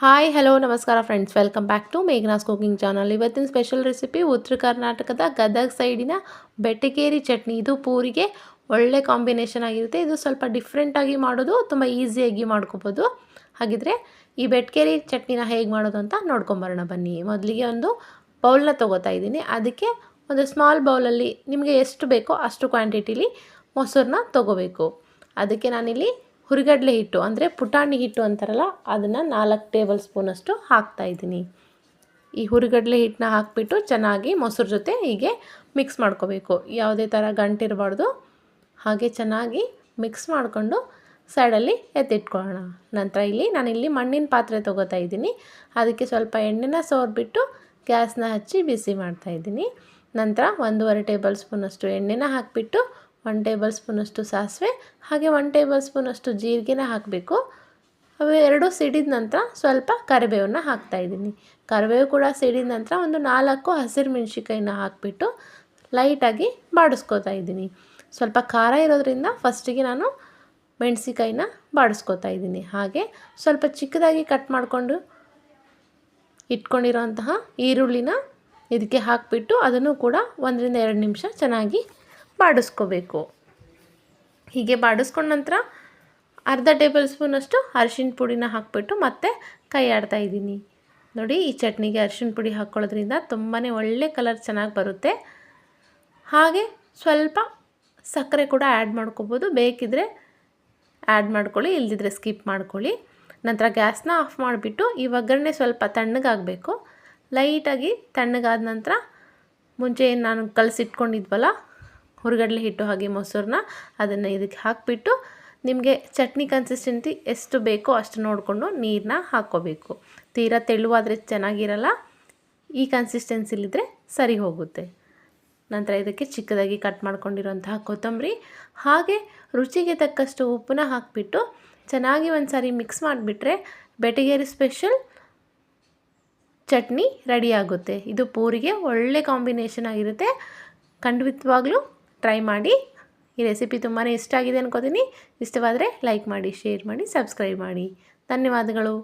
Hi hello ನಮಸ್ಕಾರ friends welcome back to Meghana's cooking channel ಇವತ್ತಿನ special recipe ಉತ್ತರ ಕರ್ನಾಟಕದ ಗದಗ ಸೈಡಿನ ಬೆಟ್ಟಗೇರಿ ಚಟ್ನಿ. ಇದು ಪೂರಿಗೆ ಒಳ್ಳೆ ಕಾಂಬಿನೇಷನ್ ಆಗಿರುತ್ತೆ. ಇದು ಸ್ವಲ್ಪ ಡಿಫ್ರೆಂಟಾಗಿ ಮಾಡೋದು, ತುಂಬ ಈಸಿಯಾಗಿ ಮಾಡ್ಕೋಬೋದು. ಹಾಗಿದ್ರೆ ಈ ಬೆಟ್ಕೇರಿ ಚಟ್ನಿನ ಹೇಗೆ ಮಾಡೋದು ಅಂತ ನೋಡ್ಕೊಂಬರೋಣ ಬನ್ನಿ. ಮೊದಲಿಗೆ ಒಂದು ಬೌಲ್ನ ತೊಗೋತಾ ಇದ್ದೀನಿ. ಅದಕ್ಕೆ ಒಂದು ಸ್ಮಾಲ್ ಬೌಲಲ್ಲಿ ನಿಮಗೆ ಎಷ್ಟು ಬೇಕೋ ಅಷ್ಟು ಕ್ವಾಂಟಿಟಿಲಿ ಮೊಸರನ್ನ ತೊಗೋಬೇಕು. ಅದಕ್ಕೆ ನಾನಿಲ್ಲಿ ಹುರಿಗಡಲೆ ಹಿಟ್ಟು ಅಂದರೆ ಪುಟಾಣಿ ಹಿಟ್ಟು ಅಂತಾರಲ್ಲ, ಅದನ್ನು ನಾಲ್ಕು ಟೇಬಲ್ ಸ್ಪೂನಷ್ಟು ಹಾಕ್ತಾಯಿದ್ದೀನಿ ಈ ಹುರಿಗಡಲೆ ಹಿಟ್ಟನ್ನ ಹಾಕಿಬಿಟ್ಟು ಚೆನ್ನಾಗಿ ಮೊಸರು ಜೊತೆ ಹೀಗೆ ಮಿಕ್ಸ್ ಮಾಡ್ಕೋಬೇಕು. ಯಾವುದೇ ಥರ ಗಂಟಿರಬಾರ್ದು ಹಾಗೆ ಚೆನ್ನಾಗಿ ಮಿಕ್ಸ್ ಮಾಡಿಕೊಂಡು ಸೈಡಲ್ಲಿ ಎತ್ತಿಟ್ಕೊಳ್ಳೋಣ. ನಂತರ ಇಲ್ಲಿ ನಾನಿಲ್ಲಿ ಮಣ್ಣಿನ ಪಾತ್ರೆ ತೊಗೋತಾ ಇದ್ದೀನಿ. ಅದಕ್ಕೆ ಸ್ವಲ್ಪ ಎಣ್ಣೆನ ಸೋರ್ಬಿಟ್ಟು ಗ್ಯಾಸ್ನ ಹಚ್ಚಿ ಬಿಸಿ ಮಾಡ್ತಾಯಿದ್ದೀನಿ ನಂತರ ಒಂದೂವರೆ ಟೇಬಲ್ ಸ್ಪೂನಷ್ಟು ಎಣ್ಣೆನ ಹಾಕಿಬಿಟ್ಟು ಒನ್ ಟೇಬಲ್ ಸ್ಪೂನಷ್ಟು ಸಾಸಿವೆ, ಹಾಗೆ ಒನ್ ಟೇಬಲ್ ಸ್ಪೂನಷ್ಟು ಜೀರಿಗೆನ ಹಾಕಬೇಕು. ಅವು ಎರಡು ಸಿಡಿದ ನಂತರ ಸ್ವಲ್ಪ ಕರಿಬೇವನ್ನ ಹಾಕ್ತಾಯಿದ್ದೀನಿ ಕರಿಬೇವು ಕೂಡ ಸಿಡಿದ ನಂತರ ಒಂದು ನಾಲ್ಕು ಹಸಿರು ಮೆಣಸಿಕಾಯಿನ ಹಾಕಿಬಿಟ್ಟು ಲೈಟಾಗಿ ಬಾಡಿಸ್ಕೋತಾ ಇದ್ದೀನಿ. ಸ್ವಲ್ಪ ಖಾರ ಇರೋದ್ರಿಂದ ಫಸ್ಟಿಗೆ ನಾನು ಮೆಣಸಿಕಾಯಿನ ಬಾಡಿಸ್ಕೋತಾ ಇದ್ದೀನಿ. ಹಾಗೆ ಸ್ವಲ್ಪ ಚಿಕ್ಕದಾಗಿ ಕಟ್ ಮಾಡಿಕೊಂಡು ಇಟ್ಕೊಂಡಿರೋಂತಹ ಈರುಳ್ಳಿನ ಇದಕ್ಕೆ ಹಾಕಿಬಿಟ್ಟು ಅದನ್ನು ಕೂಡ ಒಂದರಿಂದ ಎರಡು ನಿಮಿಷ ಚೆನ್ನಾಗಿ ಬಾಡಿಸ್ಕೋಬೇಕು. ಹೀಗೆ ಬಾಡಿಸ್ಕೊಂಡ ನಂತರ ಅರ್ಧ ಟೇಬಲ್ ಸ್ಪೂನಷ್ಟು ಅರಿಶಿನ ಪುಡಿನ ಹಾಕಿಬಿಟ್ಟು ಮತ್ತೆ ಕೈ ಆಡ್ತಾ ಇದ್ದೀನಿ. ನೋಡಿ, ಈ ಚಟ್ನಿಗೆ ಅರಿಶಿನ ಪುಡಿ ಹಾಕ್ಕೊಳ್ಳೋದ್ರಿಂದ ತುಂಬಾ ಒಳ್ಳೆ ಕಲರ್ ಚೆನ್ನಾಗಿ ಬರುತ್ತೆ. ಹಾಗೆ ಸ್ವಲ್ಪ ಸಕ್ಕರೆ ಕೂಡ ಆ್ಯಡ್ ಮಾಡ್ಕೋಬೋದು. ಬೇಕಿದ್ದರೆ ಆ್ಯಡ್ ಮಾಡ್ಕೊಳ್ಳಿ, ಇಲ್ದಿದ್ರೆ ಸ್ಕಿಪ್ ಮಾಡ್ಕೊಳ್ಳಿ. ನಂತರ ಗ್ಯಾಸ್ನ ಆಫ್ ಮಾಡಿಬಿಟ್ಟು ಈ ಒಗ್ಗರಣೆ ಸ್ವಲ್ಪ ತಣ್ಣಗಾಗಬೇಕು. ಲೈಟಾಗಿ ತಣ್ಣಗಾದ ನಂತರ ಮುಂಚೆ ನಾನು ಕಲಸಿಟ್ಕೊಂಡಿದ್ವಲ್ಲ ಹುರಿಗಡಲೆ ಹಿಟ್ಟು ಹಾಗೆ ಮೊಸರನ್ನ ಅದನ್ನು ಇದಕ್ಕೆ ಹಾಕಿಬಿಟ್ಟು ನಿಮಗೆ ಚಟ್ನಿ ಕನ್ಸಿಸ್ಟೆನ್ಸಿ ಎಷ್ಟು ಬೇಕೋ ಅಷ್ಟು ನೋಡಿಕೊಂಡು ನೀರನ್ನ ಹಾಕ್ಕೋಬೇಕು. ತೀರಾ ತೆಳುವಾದರೆ ಚೆನ್ನಾಗಿರಲ್ಲ, ಈ ಕನ್ಸಿಸ್ಟೆನ್ಸಿಲಿದ್ದರೆ ಸರಿ ಹೋಗುತ್ತೆ. ನಂತರ ಇದಕ್ಕೆ ಚಿಕ್ಕದಾಗಿ ಕಟ್ ಮಾಡ್ಕೊಂಡಿರೋಂತಹ ಕೊತ್ತಂಬರಿ, ಹಾಗೆ ರುಚಿಗೆ ತಕ್ಕಷ್ಟು ಉಪ್ಪನ್ನ ಹಾಕಿಬಿಟ್ಟು ಚೆನ್ನಾಗಿ ಒಂದು ಸಾರಿ ಮಿಕ್ಸ್ ಮಾಡಿಬಿಟ್ರೆ ಬೆಟಗೇರಿ ಸ್ಪೆಷಲ್ ಚಟ್ನಿ ರೆಡಿಯಾಗುತ್ತೆ ಇದು ಪೂರಿಗೆ ಒಳ್ಳೆ ಕಾಂಬಿನೇಷನ್ ಆಗಿರುತ್ತೆ. ಖಂಡಿತವಾಗ್ಲೂ ಟ್ರೈ ಮಾಡಿ. ಈ ರೆಸಿಪಿ ತುಂಬಾ ಇಷ್ಟ ಆಗಿದೆ ಅನ್ಕೋತೀನಿ. ಇಷ್ಟವಾದರೆ ಲೈಕ್ ಮಾಡಿ ಶೇರ್ ಮಾಡಿ ಸಬ್ಸ್ಕ್ರೈಬ್ ಮಾಡಿ. ಧನ್ಯವಾದಗಳು.